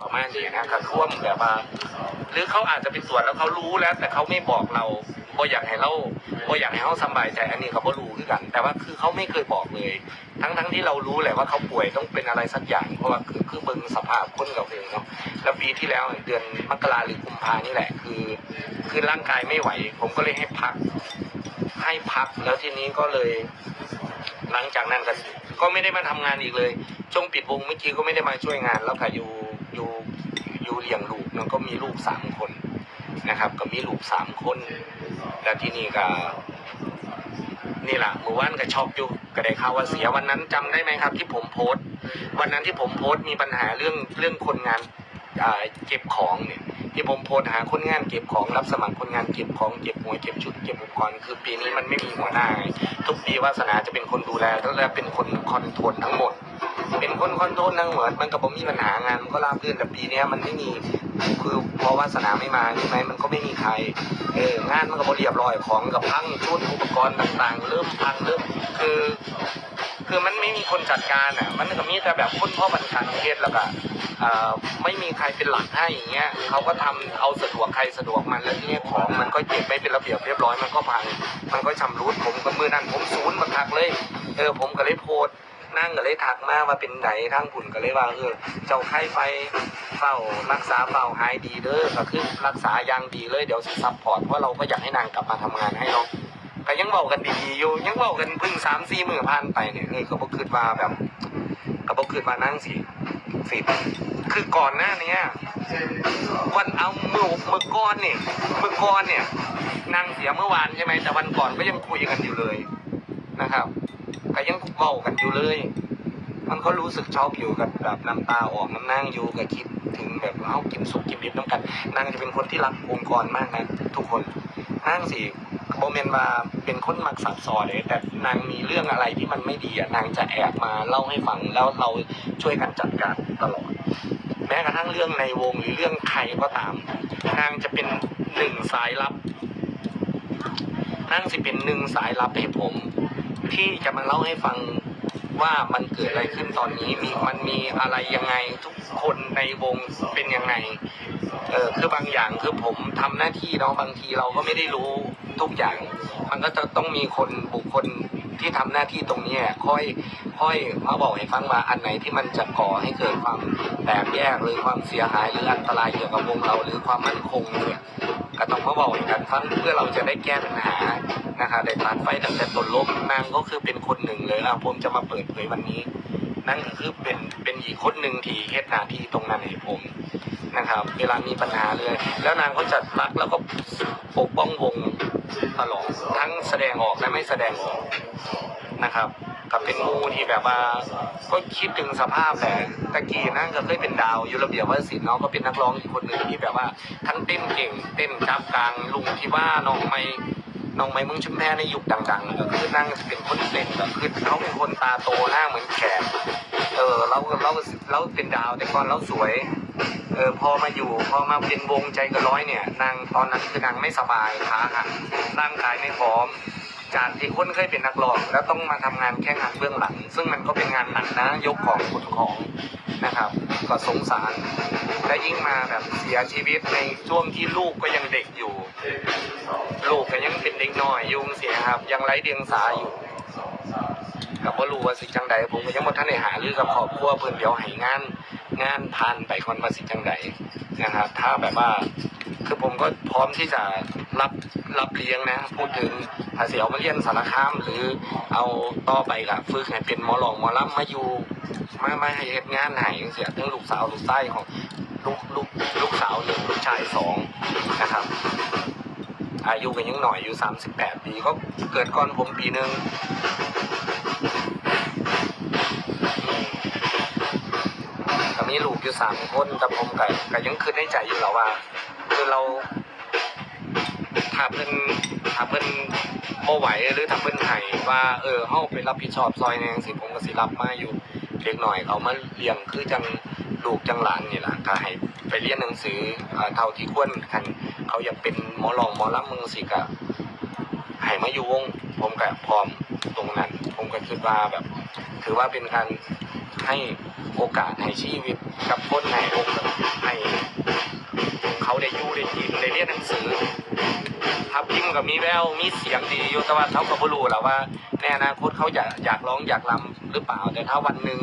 ประมาณนี้นะกับท่วมแบบว่าหรือเขาอาจจะไปตรวจแล้วเขารู้แล้ว แต่เขาไม่บอกเราบ่อยากให้เราบ่อยากให้เขาสบายใจอันนี้เขาบ่รู้คือกัน แต่ว่าคือเขาไม่เคยบอกเลย ทั้งทั้งที่เรารู้แหละว่าเขาป่วยต้องเป็นอะไรสักอย่างเพราะว่าคือคือเบิ่งสภาพคนเราเองเนาะแล้วปีที่แล้วเดือนมกราหรือกุมภานี่แหละ คือคือร่างกายไม่ไหว ผมก็เลยให้พัก ให้พักแล้วทีนี้ก็เลย หลังจากนั้นก็ก็ไม่ได้มาทำงานอีกเลย ช่วงปิดวงเมื่อกี้ก็ไม่ได้มาช่วยงาน แล้วค่ะอยู่อยู่อยู่เลี้ยงลูกมันก็มีลูกสามคนนะครับ ก็มีลูกสามคน แล้วที่นี่ก็นี่แหละเมื่อวานก็ช็อกอยู่ก็ได้ข่าวว่าเสียวันนั้นจำได้ไหมครับ ที่ผมโพสต์ วันนั้นที่ผมโพสต์มีปัญหาเรื่องเรื่องคนงานเก็บของเนี่ยที่ผมโพสหาคนงานเก็บของรับสมัครคนงานเก็บของเก็บหัวเก็บชุดเก็บอุปกรณ์คือปีนี้มันไม่มีหัวหน้าทุกปีวาสนาจะเป็นคนดูแลและเป็นคนคอนโทรลทั้งหมด เป็นคนคอนโทรลทั้งหมดมันก็ผมมีปัญหางานมันก็ราบรื่นแต่ปีเนี้ยมันไม่มีคือเพอวาสนาไม่มาใช่ไหมมันก็ไม่มีใครเอองานมันก็บเรียบร้อยของกับพังชุดอุปกรณ์ต่างๆ เริ่มพังเริ่มคือ คือมันไม่มีคนจัดการอะ มันก็มีแต่แบบคนพ่อบัญชาประเทศแล้วก็เอ่อไม่มีใครเป็นหลักให้อย่างเงี้ยเขาก็ทำเอาสะดวกใครสะดวกมันแล้วทีเนี้ยของมันก็เก็บไม่เป็นระเบียบเรียบร้อยมันก็พัง มันก็ชำรุดผมก็มือนั้นผมศูนย์มาทักเลยเออผมก็เลยโพสต์ นั่งก็เลยทักมาว่าเป็นไหนทั้งผุนก็เลยว่าเออเจ้าไข้ไปเฝ้ารักษาเฝ้าหายดีเด้อก็คือรักษาอย่างดีเลยเดี๋ยวสิซัพพอร์ตเพราะเราก็อยากให้นางกลับมาทำงานให้เนาะก็ยังเว้ากันดีๆอยู่ยังเว้ากันพิ่งสามสี่หมือผ่านไปเนี่ยเออก็บอกคืดว่าแบบก็บอกคืดว่านั่งสิสิคือก่อนหน้านี้วันเอามือมือก้อนเนี่ยมือก้อนเนี่ยนั่งเสียเมื่อวานใช่ไหมแต่วันก่อนก็ยังคุยกันอยู่เลยนะครับ ก็ยังเว้ากันอยู่เลย มันก็รู้สึกช็อกอยู่กับแบบน้ำตาออกน้ำนั่งอยู่กับคิดถึงแบบเอากินสุกกินดิบน้ำกัน นางจะเป็นคนที่รักองค์กรมากนะทุกคนนางสิโมเมนว่าเป็นคนมักสับสอนเลยแต่นางมีเรื่องอะไรที่มันไม่ดีอะนางจะแอบมาเล่าให้ฟังแล้วเราช่วยกันจัดการตลอด แม้กระทั่งเรื่องในวงหรือเรื่องใครก็ตาม นางจะเป็นหนึ่งสายลับนางสิเป็นหนึ่งสายลับให้ผม ที่จะมาเล่าให้ฟังว่ามันเกิดอะไรขึ้นตอนนี้มีมันมีอะไรยังไงทุกคนในวงเป็นยังไงเออคือบางอย่างคือผมทำหน้าที่เนาะบางทีเราก็ไม่ได้รู้ทุกอย่าง มันก็จะต้องมีคนบุคคล ที่ทำหน้าที่ตรงนี้ค่อยค่อยมาบอกให้ฟังว่าอันไหนที่มันจะก่อให้เกิดความแตกแยกหรือความเสียหายหรืออันตรายเกี่ยวกับวงเราหรือความมั่นคงเนี่ยก็ต้องมาบอกกันฟังเพื่อเราจะได้แก้ปัญหานะคะได้ตัดไฟตั้งแต่ต้นลมนางก็คือเป็นคนหนึ่งเลยอะผมจะมาเปิดเผยวันนี้ นั่นก็คือเป็นเป็นอีกคนหนึ่งที่เฮ็ดหน้าที่ตรงนั้นให้ผมนะครับ เวลามีปัญหาเลยแล้วนางก็จะรักแล้วก็ปกป้องวงตลอดทั้งแสดงออกและไม่แสดงออกนะครับกับเป็นงูที่แบบว่าก็คิดถึงสภาพแต่ตะกี้นั่งก็เคยเป็นดาวอยู่ระเบียบวัฒนศิลป์เนาะก็เป็นนักร้องอีกคนหนึ่งที่แบบว่า ทั้งเต้นเก่ง เต้นจับกลางลุงที่ว่าน้องไม่ น้องไม่มึงชุมแพในยุคดังๆก็คือนั่งเป็นคนเต้นก็คือเขาเป็นคนตาโตหน้าเหมือนแขกเออเราเราเราเป็นดาวแต่ก่อนเราสวย เออพอมาอยู่พอมาเป็นวงใจกระร้อยเนี่ยนางตอนนั้นคือนางไม่สบายขาหักร่างกายไม่พร้อม จากที่คนเคยเป็นนักร้อง แล้วต้องมาทำงานแค่งานเบื้องหลัง ซึ่งมันก็เป็นงานหนักนะยกของขนของนะครับ ก็สงสาร และยิ่งมาแบบเสียชีวิตในช่วงที่ลูกก็ยังเด็กอยู่ ลูกก็ยังเป็นเด็กน้อยยุ่งเสียครับ ยังไร้เดียงสาอยู่กับว่ารู้ว่าสิจังใดผมก็ยังบ่ทันได้หาหรือกับครอบครัวเพิ่อนเดียวให้งานงานผ่านไปก่อนว่าสิจังใดนะครับ ถ้าแบบว่า คือผมก็พร้อมที่จะรับรับเลี้ยงนะ พูดถึงถ้าเสีเอามาเรียนสารคาม หรือเอาต่อไปละฝึกให้เป็นหมอหลองหมอลำมาอยู่มามาให้เฮ็ดงานให้เสียทั้งลูกสาวลูกใต้ของลูกลูกลูกสาวหนึ่งลูกชายสองนะครับ อายุกันยังหน่อยอยู่สามสิบแปดปีก็เกิดก่อนผมปีหนึ่งก็มีลูกอยู่สามคนแต่ผมก็ก็ยังคืนในใจอยู่แล้วว่า คือเราถ้าเพิ่นถ้าเพิ่นบ่ไหวหรือถ้าเพิ่นให้ว่า เออเฮาไปรับผิดชอบซอยแนจั่งสิผมก็สิรับมาอยู่เล็กหน่อยเขามาเลี้ยงคือจังลูกจังหลานนี่ล่ะก็ให้ไปเรียนหนังสือเท่าที่ควรคันเขาอยากเป็นหมอรองหมอลำมึงสิก็ให้มาอยู่วง ผมก็พร้อมตรงนั้น ผมก็คิดว่าแบบ ถือว่าเป็นการให้โอกาสให้ชีวิตกับคนในวงให้ เขาได้กินได้เรียนหนังสือ ครับทิมกับมีแววมีเสียงดีอยู่แต่ว่าเขาก็บ่รู้แหละว่าในอนาคตเขาอยากอยากร้องอยากรำหรือเปล่าแต่ถ้าวันหนึ่ง